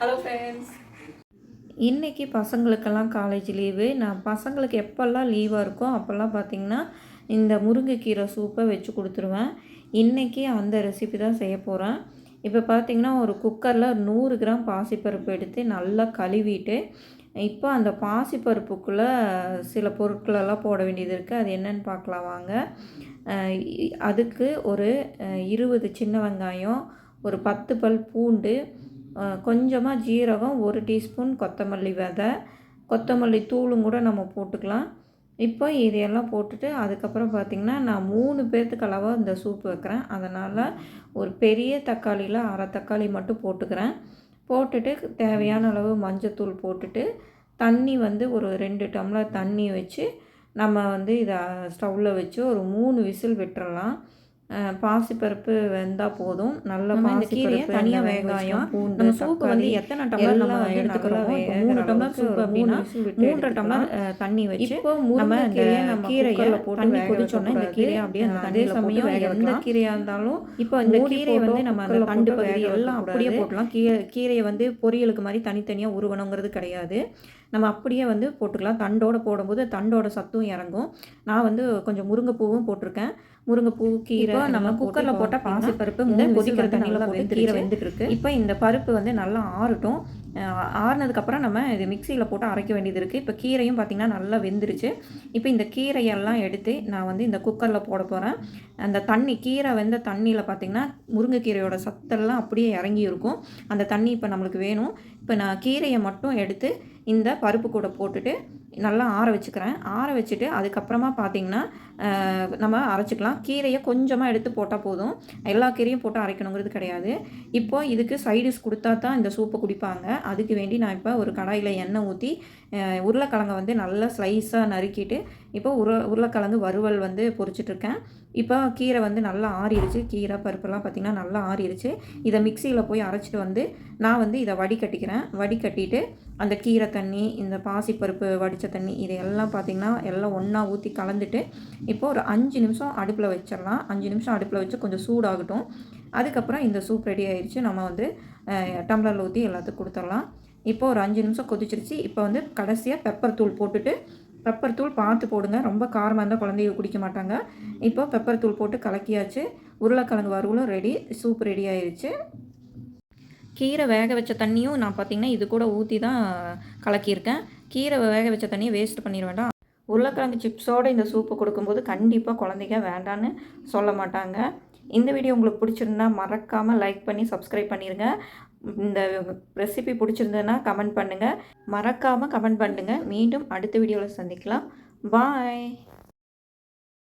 Hello friends இன்றைக்கி பசங்களுக்கெல்லாம் college leave நான் பசங்களுக்கு எப்போல்லாம் லீவாக இருக்கோ அப்போல்லாம் பார்த்திங்கன்னா இந்த முருங்கைக்கீரை சூப்பை வச்சு கொடுத்துருவேன். இன்றைக்கி அந்த ரெசிபி தான் செய்ய போகிறேன் இப்போ பார்த்திங்கன்னா ஒரு குக்கரில் நூறு கிராம் பாசிப்பருப்பு எடுத்து நல்லா கழுவிட்டு இப்போ அந்த பாசிப்பருப்புக்குள்ளே சில பொருட்களெல்லாம் போட வேண்டியது இருக்குது அது என்னென்னு பார்க்கலாம் வாங்க. அதுக்கு ஒரு இருபது சின்ன வெங்காயம் ஒரு பத்து பல் பூண்டு கொஞ்சமாக ஜீரகம் ஒரு டீஸ்பூன் கொத்தமல்லி விதை கொத்தமல்லி தூளும் கூட நம்ம போட்டுக்கலாம். இப்போ இதையெல்லாம் போட்டுட்டு அதுக்கப்புறம் பார்த்திங்கன்னா நான் மூணு பேர்த்துக்கு அளவாக இந்த சூப் வைக்கிறேன். அதனால் ஒரு பெரிய தக்காளியில் அரை தக்காளி மட்டும் போட்டுக்கிறேன். போட்டுட்டு தேவையான அளவு மஞ்சத்தூள் போட்டுட்டு தண்ணி வந்து ஒரு ரெண்டு டம்ளர் தண்ணி வச்சு நம்ம வந்து இதை ஸ்டவ்வில் வச்சு ஒரு மூணு விசில் விட்டுறலாம். பாசிப்பருப்பு வெந்தால் போதும். நல்ல நம்ம இந்த கீரையை பாசிப்பருப்பு தனியா அந்த வேக வெங்காயம் நம்ம சூப்பு வந்து எத்தனை டம்ளர் நம்ம எடுத்துக்கிறோம்? மூணு டம்ளர் அளவுக்கு சூப் ஒரு அப்படின்னா மூன்றரை டம்ளர் தண்ணி வச்சு இப்போ நம்ம இந்த கீரையை போட்டு தண்ணி வேக கொதிச்சோன்னே இந்த. கீரையை அப்படியே அந்த அதே சமயம் எந்த கீரையாக இருந்தாலும் இப்போ இந்த கீரையை வந்து நம்ம அந்த தண்டு பகுதி எல்லாம் அப்படியே. போட்டுலாம் கீரை கீரையை வந்து பொரியலுக்கு மாதிரி தனித்தனியாக உருவணுங்கிறது கிடையாது. நம்ம அப்படியே வந்து போட்டுக்கலாம். தண்டோட போடும்போது தண்டோட சத்தும் இறங்கும். நான் வந்து கொஞ்சம் முருங்கைப்பூவும் போட்டிருக்கேன். முருங்கைப்பூ கீரை நம்ம குக்கரில் குக்கரில் போட்ட போட்ட பாசிப்பருப்பு இந்த மூணு கொதிக்கிற தண்ணியில் போட்டு கீரை. வெந்துட்டு இருக்கு இப்போ இந்த பருப்பு வந்து நல்லா ஆறட்டும். ஆறுனதுக்கப்புறம் நம்ம இது மிக்சியில் போட்டு அரைக்க வேண்டியது இருக்குது இப்போ கீரையும் பார்த்திங்கன்னா நல்லா வெந்துருச்சு. இப்போ இந்த கீரையெல்லாம் எடுத்து நான் வந்து இந்த குக்கரில் போட போகிறேன் அந்த தண்ணி கீரை வெந்த தண்ணியில் பார்த்திங்கன்னா முருங்கைக்கீரையோட சத்தெல்லாம் அப்படியே இறங்கி இருக்கும். அந்த தண்ணி இப்போ நம்மளுக்கு வேணும். இப்போ நான் கீரையை மட்டும் எடுத்து இந்த பருப்பு கூட போட்டுட்டு நல்லா ஆற வச்சுக்கிறேன். ஆற வச்சுட்டு அதுக்கப்புறமா பார்த்திங்கன்னா நம்ம அரைச்சிக்கலாம். கீரையை கொஞ்சமாக எடுத்து போட்டால் போதும். எல்லா கீரையும் போட்டு அரைக்கணுங்கிறது கிடையாது. இப்போ இதுக்கு சைடிஷ் கொடுத்தா தான் இந்த சூப்பை குடிப்பாங்க. அதுக்கு வேண்டி நான் இப்போ ஒரு கடாயில் எண்ணெய் ஊற்றி உருளைக்கிழங்கை வந்து நல்லா ஸ்லைஸாக நறுக்கிட்டு இப்போ உரு உருளைக்கிழங்கு வறுவல் வந்து பொரிச்சிட்ருக்கேன் இப்போ கீரை வந்து நல்லா ஆறிடுச்சு. கீரை பருப்பெல்லாம் பார்த்திங்கன்னா நல்லா ஆறிடுச்சு. இதை மிக்சியில் போய் அரைச்சிட்டு வந்து நான் வந்து இதை வடிகட்டிக்கிறேன். வடிகட்டிட்டு அந்த கீரை தண்ணி இந்த பாசிப்பருப்பு வடித்த தண்ணி. இதையெல்லாம் பார்த்திங்கன்னா எல்லாம் ஒன்றா ஊற்றி கலந்துட்டு இப்போ ஒரு அஞ்சு நிமிஷம் அடுப்பில் வச்சிடலாம். அஞ்சு நிமிஷம் அடுப்பில் வச்சு கொஞ்சம் சூடாகட்டும். அதுக்கப்புறம் இந்த சூப் ரெடி ஆயிடுச்சு நம்ம வந்து டம்ளரில் ஊற்றி எல்லாத்துக்கும் கொடுத்துடலாம். இப்போ ஒரு அஞ்சு நிமிஷம் கொதிச்சிருச்சு. இப்போ வந்து கடைசியாக பெப்பர் தூள் போட்டுட்டு பெப்பர் தூள் பார்த்து போடுங்க. ரொம்ப காரமாக இருந்தால் குழந்தைங்க குடிக்க மாட்டாங்க. இப்போ பெப்பர் தூள் போட்டு கலக்கியாச்சு. உருளைக்கிழங்கு வறுவலும் ரெடி சூப் ரெடி ஆயிடுச்சு கீரை வேக வச்ச தண்ணியும் நான் பார்த்திங்கன்னா இது கூட ஊற்றி தான் கலக்கியிருக்கேன். கீரை வேக வச்ச தண்ணியை வேஸ்ட் பண்ணிட வேண்டாம். உருளைக்கிழங்கு சிப்ஸோடு இந்த சூப்பு கொடுக்கும்போது கண்டிப்பாக குழந்தைங்க வேண்டான்னு சொல்ல மாட்டாங்க. இந்த வீடியோ உங்களுக்கு பிடிச்சிருந்தா மறக்காமல் லைக் பண்ணி சப்ஸ்கிரைப் பண்ணிடுங்க இந்த ரெசிபி பிடிச்சிருந்ததுன்னா கமெண்ட் பண்ணுங்கள் மறக்காமல் கமெண்ட் பண்ணுங்கள் மீண்டும் அடுத்த வீடியோவில் சந்திக்கலாம். பாய்